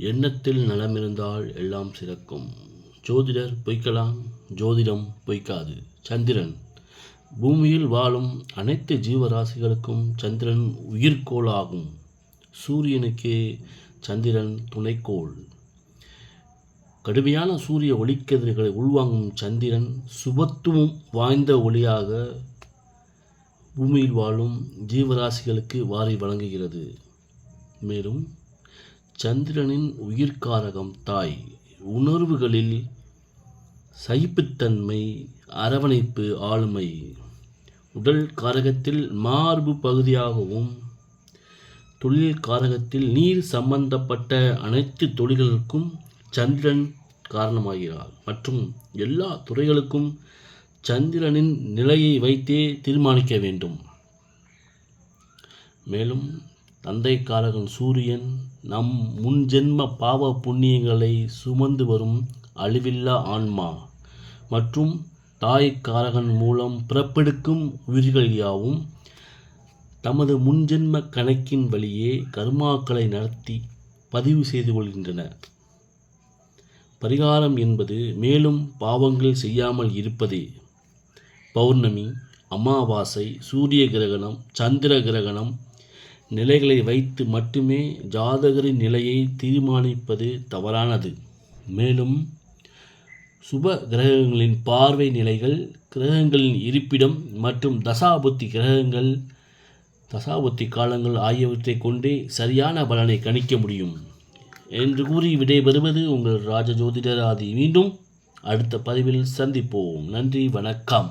எண்ணத்தில் நலமிருந்தால் எல்லாம் சிறக்கும். ஜோதிடர் பொய்க்கலாம் ஜோதிடம் பொய்க்காது. சந்திரன். பூமியில் வாழும் அனைத்து ஜீவராசிகளுக்கும் சந்திரன் உயிர்கோளாகும் சூரியனுக்கே சந்திரன் துணைக்கோள். கடுமையான சூரிய ஒளிக்கதிர்களை உள்வாங்கும் சந்திரன் சுபத்துவம் வாய்ந்த ஒளியாக பூமியில் வாழும் ஜீவராசிகளுக்கு வாரி வழங்குகிறது. மேலும் சந்திரனின் உயிர்காரகம் தாய். உணர்வுகளில் சகிப்புத்தன்மை அரவணைப்பு ஆளுமை. உடல் காரகத்தில் மார்பு பகுதியாகவும் தொழில் காரகத்தில் நீர் சம்பந்தப்பட்ட அனைத்து தொழில்களுக்கும் சந்திரன் காரணமாகிறார். மற்றும் எல்லா துறைகளுக்கும் சந்திரனின் நிலையை வைத்தே தீர்மானிக்க வேண்டும். மேலும் தந்தைக்காரகன் சூரியன் நம் முன்ஜென்ம பாவ புண்ணியங்களை சுமந்து வரும் அழிவில்லா ஆன்மா. மற்றும் தாய்க்காரகன் மூலம் பிறப்பெடுக்கும் உயிர்கள் யாவும் தமது முன்ஜென்ம கணக்கின் வழியே கர்மாக்களை நடத்தி பதிவு செய்து கொள்கின்றன. பரிகாரம் என்பது மேலும் பாவங்கள் செய்யாமல் இருப்பதே. பௌர்ணமி அமாவாசை சூரிய கிரகணம் சந்திர கிரகணம் நிலைகளை வைத்து மட்டுமே ஜாதகரின் நிலையை தீர்மானிப்பது தவறானது. மேலும் சுப கிரகங்களின் பார்வை நிலைகள் கிரகங்களின் இருப்பிடம் மற்றும் தசாபுத்தி கிரகங்கள் தசாபுத்தி காலங்கள் ஆகியவற்றை கொண்டே சரியான பலனை கணிக்க முடியும். என்று கூறி விடைபெறுவது உங்கள் ராஜஜோதிடர் ஆதி மீண்டும் அடுத்த பதிவில் சந்திப்போம். நன்றி வணக்கம்.